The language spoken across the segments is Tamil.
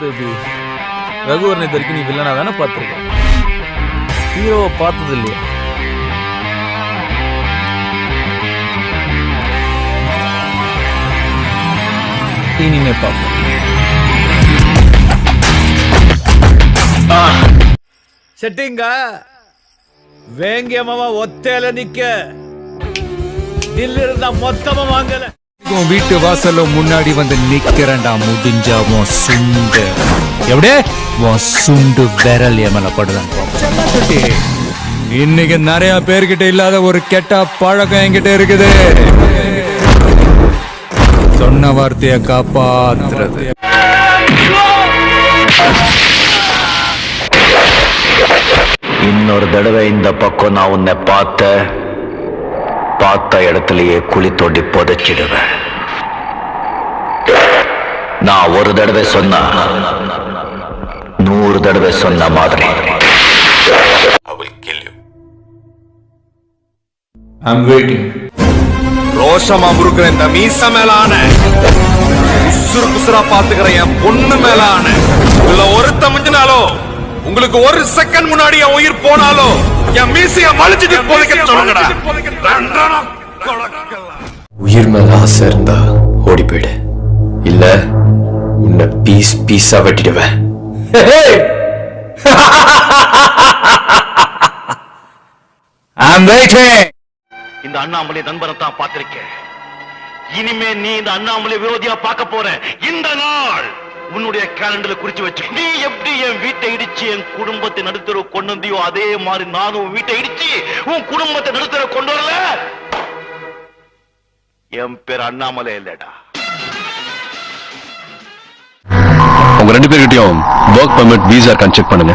பேபி ரகுவரனை இது வரைக்கும் நீ வில்லனா தானே பார்த்துருக்க ஹீரோவை பார்த்தது இல்லையா இனிமே பார்ப்போம். செட்டிங்க வேங்கியமாவா ஒத்தையில நிக்க. தில்லிருந்தா மொத்தமா வாங்கல. உன் வீட்டு வாசல்ல முன்னாடி வந்து நிக்கிறேன்டா முடிஞ்சா உன் சுண்டு. எப்படியே? உன் சுண்டு விரல் எமல படுதான் இன்னைக்கு நிறைய பேர்கிட்ட இல்லாத ஒரு கெட்ட பழக்கம் என்கிட்ட இருக்குது. சொன்ன வார்த்தைய காப்பாத்துறது. இன்னொரு தடவை இந்த பக்கம் நான் உன்னை பார்த்த பார்த்த இடத்துலயே குழி தோண்டி புதைச்சிடுவேன். நான் ஒரு தடவை சொன்னா நூறு தடவை சொன்ன மாதிரி. ஐம் வெயிட்டிங் ரோஷமா முறுக்கிற இந்த மீச மேலான உசுறு குசுரா பாத்துக்கிற என் பொண்ணு மேலான. இதுல ஒருத்த மிஞ்சினாலோ உங்களுக்கு ஒரு செகண்ட் முன்னாடி என் உயிர் போனாலோ என் மீசைய மலிச்சிட்டு போதைக்க சொல்லுங்கடா. உயிர் மேல ஆசை இருந்தா ஓடி போயிடு. இல்ல உன்னை பீஸ் பீஸா வெட்டிடுவேன். I'm waiting. இந்த அண்ணாமலை நண்பரை தான் பார்த்திருக்கேன். இனிமே நீ இந்த அண்ணாமலை விரோதியா பார்க்க போற. இந்த நாள் உன்னுடைய கேலண்டர்ல குறிச்சு வச்சு நீ எப்படி என் வீட்டை இடிச்சு என் குடும்பத்தை நடுத்தர கொண்டு வந்தியோ அதே மாதிரி நானும் உன் வீட்டை இடிச்சு உன் குடும்பத்தை நடுத்தர கொண்டு வரல? என் பேர் அண்ணாமலை இல்லடா. உங்க ரெண்டு பேர்கிட்டயும் ஒர்க் பர்மிட் வீசா இருக்கான்னு செக் பண்ணுங்க.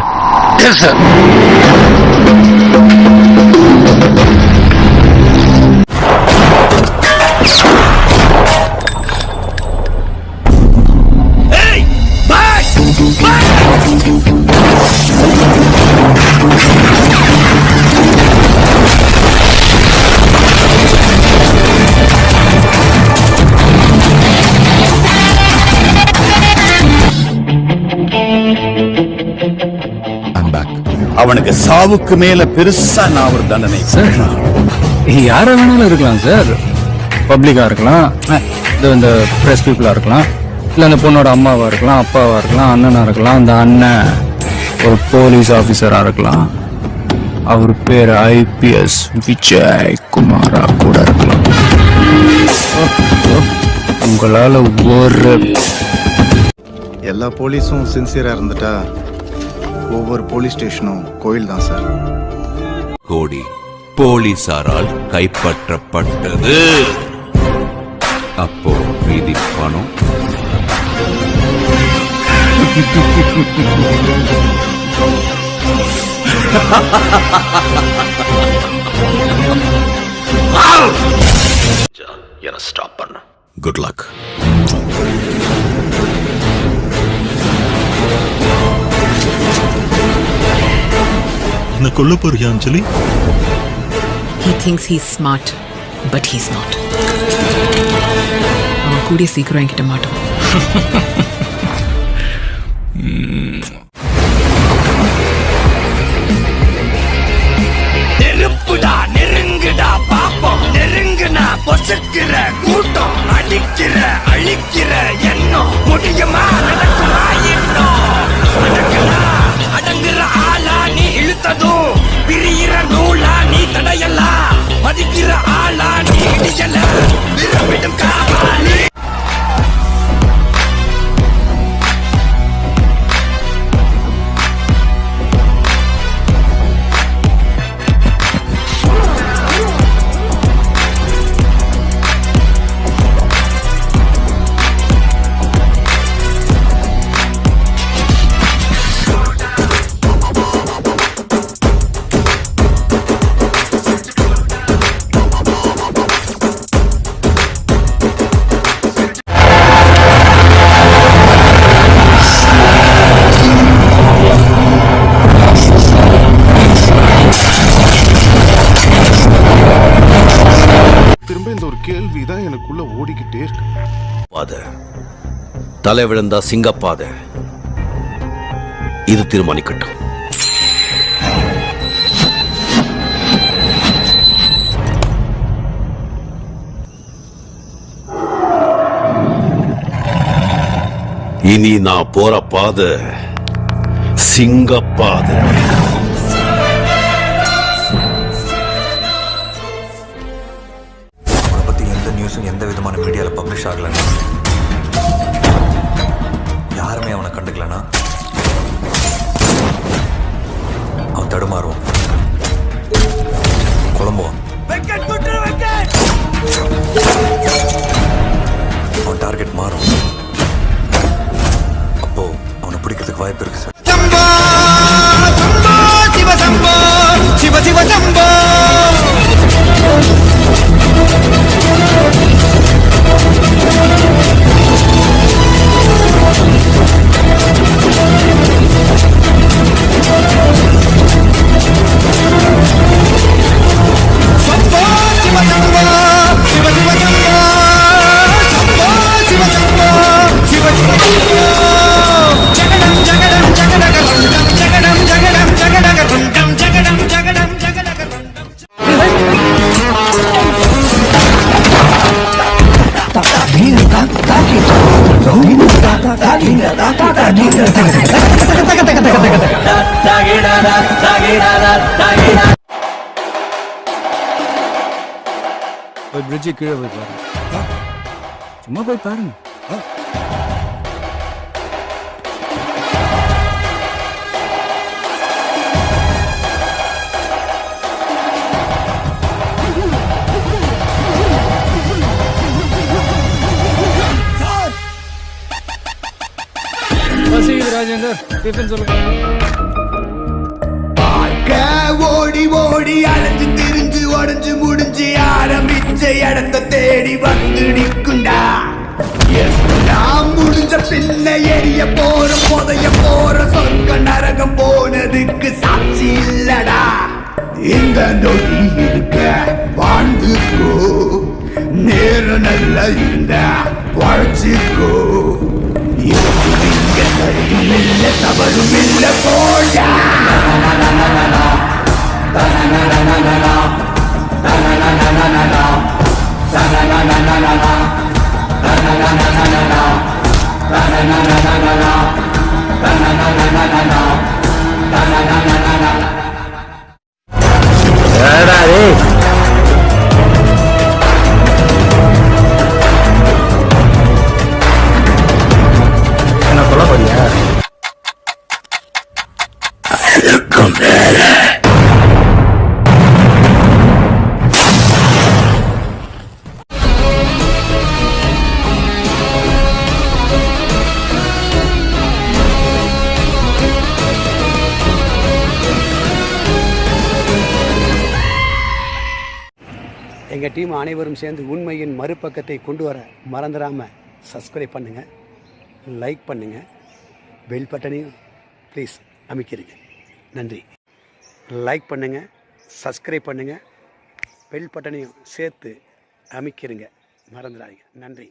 அவனுக்கு சாவுக்கு மேல பெருசா நான் ஒரு தண்டனை. சார் யார வேணாலும் இருக்கலாம் சார். பப்ளிக்கா இருக்கலாம். இது இந்த பிரஸ் பீப்புளா இருக்கலாம். இல்ல அந்த பொண்ணோட அம்மாவா இருக்கலாம் அப்பாவா இருக்கலாம் அண்ணனா இருக்கலாம் அந்த அண்ணன் ஒரு போலீஸ் ஆபீசரா இருக்கலாம். அவர் பேர் ஐபிஎஸ் விஜய் குமாரா கூட இருக்கலாம். உங்களால ஒரு எல்லா போலீஸும் சின்சியரா இருந்துட்டா ஒவ்வொரு போலீஸ் ஸ்டேஷனும் கோயில் தான் சார். கோடி போலீசாரால் கைப்பற்றப்பட்டது. அப்போ மீதி பணம்? என ஸ்டாப் பண்ண. குட் லக் கொல்ல போறியா அஞ்சலி? He thinks he's smart, but he's not. அவன் கூடிய சீக்கிரம் என்கிட்ட மாட்டோம். நெருப்புடா நெருங்குடா பாப்போம். நெருங்குனா பொசுக்கிற கூட்டம் அடிக்கிற அழிக்கிற எண்ணம். முடியுமா நடக்குமா இன்னும் அடங்கலாம் அடங்குற ஆளா நீ பிரியிற நூலா நீ தடையல்லா மதிக்கிற ஆளா நீ இடியல விரும்பிடும் காவல் திரும்ப இந்த ஒரு கேள்விதான் எனக்குள்ள ஓடிக்கிட்டே இருக்கு. பாத. தலை விழுந்தா சிங்கப்பாத. இது தீர்மானிக்கட்டும். இனி நான் போற பாதை சிங்கப்பாதை. யாருமே அவனை கண்டுக்கலனா? அவன் தடுமாறுவான். குழம்புவான். அவன் டார்கெட் மாறும். அப்போ அவனை பிடிக்கிறதுக்கு வாய்ப்பு இருக்கு சார் போய் பிரிட்ஜு கீழே போய் பாருங்க. சும்மா போய் பாருங்க. ராஜேந்தர் டிஃபன் சொல்லுங்க. ஓடி ஓடி அலைஞ்சு திரிஞ்சு உடஞ்சு முடிஞ்சு ஆரம்பிச்ச இடத்த தேடி வந்து நிற்குண்டா எல்லாம் முடிஞ்ச பின்ன எரிய போற புதைய போற சொர்க்க நரகம் போனதுக்கு சாட்சி இல்லடா. இந்த நொடி இருக்க வாழ்ந்துக்கோ. நேரம் நல்லா இருந்தா வாழ்ச்சிக்கோ இங்க சரியும் இல்ல தவறும் எங்கள் டீம் அனைவரும் சேர்ந்து உண்மையின் மறுபக்கத்தை கொண்டு வர மறந்துடாமல் சப்ஸ்கிரைப் பண்ணுங்கள் லைக் பண்ணுங்கள் பெல் பட்டனையும் ப்ளீஸ் அமைக்கிறீங்க. நன்றி. லைக் பண்ணுங்கள் சப்ஸ்கிரைப் பண்ணுங்கள் பெல் பட்டனையும் சேர்த்து அமைக்கிறீங்க. மறந்துடாதீங்க. நன்றி.